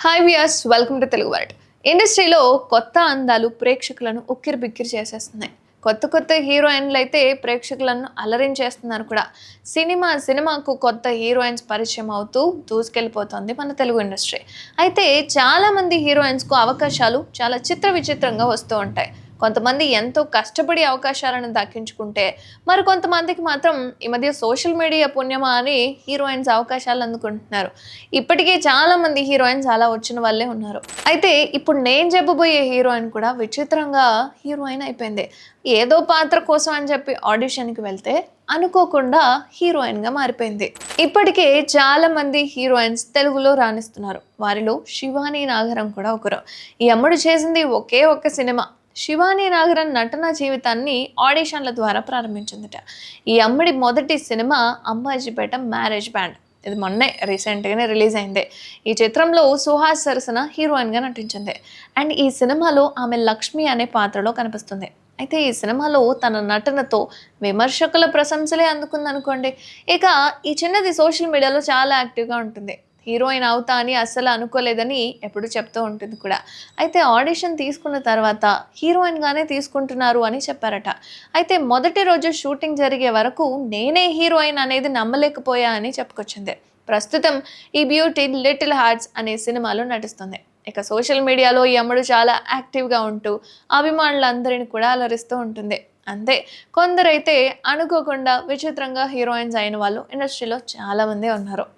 Hi viewers welcome to Telugu world ఇండస్ట్రీలో కొత్త అందాలు ప్రేక్షకులను ఉక్కిరి బిక్కిరి చేసేస్తున్నాయి. కొత్త కొత్త హీరోయిన్లు అయితే ప్రేక్షకులను అలరించేస్తున్నారు కూడా. సినిమా సినిమాకు కొత్త హీరోయిన్స్ పరిచయం అవుతూ దూసుకెళ్ళిపోతుంది మన తెలుగు ఇండస్ట్రీ అయితే చాలామంది హీరోయిన్స్కు అవకాశాలు చాలా చిత్ర విచిత్రంగా వస్తూ ఉంటాయి. కొంతమంది ఎంతో కష్టపడి అవకాశాలను దక్కించుకుంటే మరి కొంతమందికి మాత్రం ఈ మధ్య సోషల్ మీడియా పుణ్యమా అని హీరోయిన్స్ అవకాశాలు అందుకుంటున్నారు. ఇప్పటికే చాలా మంది హీరోయిన్స్ అలా వచ్చిన వాళ్ళే ఉన్నారు. అయితే ఇప్పుడు నేను చెప్పబోయే హీరోయిన్ కూడా విచిత్రంగా హీరోయిన్ అయిపోయింది. ఏదో పాత్ర కోసం అని చెప్పి ఆడిషన్కి వెళ్తే అనుకోకుండా హీరోయిన్గా మారిపోయింది. ఇప్పటికే చాలా మంది హీరోయిన్స్ తెలుగులో రాణిస్తున్నారు. వారిలో శివాని నాగరం కూడా ఒకరు. ఈ అమ్ముడు చేసింది ఒకే ఒక్క సినిమా. శివానీ నాగరన్ నటన జీవితాన్ని ఆడిషన్ల ద్వారా ప్రారంభించిందట. ఈ అమ్మడి మొదటి సినిమా అంబాజీపేట మ్యారేజ్ బ్యాండ్. ఇది మొన్నే రీసెంట్గానే రిలీజ్ అయింది. ఈ చిత్రంలో సుహాస్ సరసన హీరోయిన్గా నటించింది. అండ్ ఈ సినిమాలో ఆమె లక్ష్మి అనే పాత్రలో కనిపిస్తుంది. అయితే ఈ సినిమాలో తన నటనతో విమర్శకుల ప్రశంసలే అందుకుందనుకోండి. ఇక ఈ చిన్నది సోషల్ మీడియాలో చాలా యాక్టివ్గా ఉంటుంది. హీరోయిన్ అవుతా అని అస్సలు అనుకోలేదని ఎప్పుడు చెప్తూ ఉంటుంది కూడా. అయితే ఆడిషన్ తీసుకున్న తర్వాత హీరోయిన్గానే తీసుకుంటున్నారు అని చెప్పారట. అయితే మొదటి రోజు షూటింగ్ జరిగే వరకు నేనే హీరోయిన్ అనేది నమ్మలేకపోయా అని చెప్పుకొచ్చింది. ప్రస్తుతం ఈ బ్యూటీ లిటిల్ హార్ట్స్ అనే సినిమాలో నటిస్తుంది. ఇక సోషల్ మీడియాలో ఈ అమ్మడు చాలా యాక్టివ్గా ఉంటూ అభిమానులందరిని కూడా అలరిస్తూ ఉంటుంది. అంతే. కొందరైతే అనుకోకుండా విచిత్రంగా హీరోయిన్స్ అయిన వాళ్ళు ఇండస్ట్రీలో చాలామంది ఉన్నారు.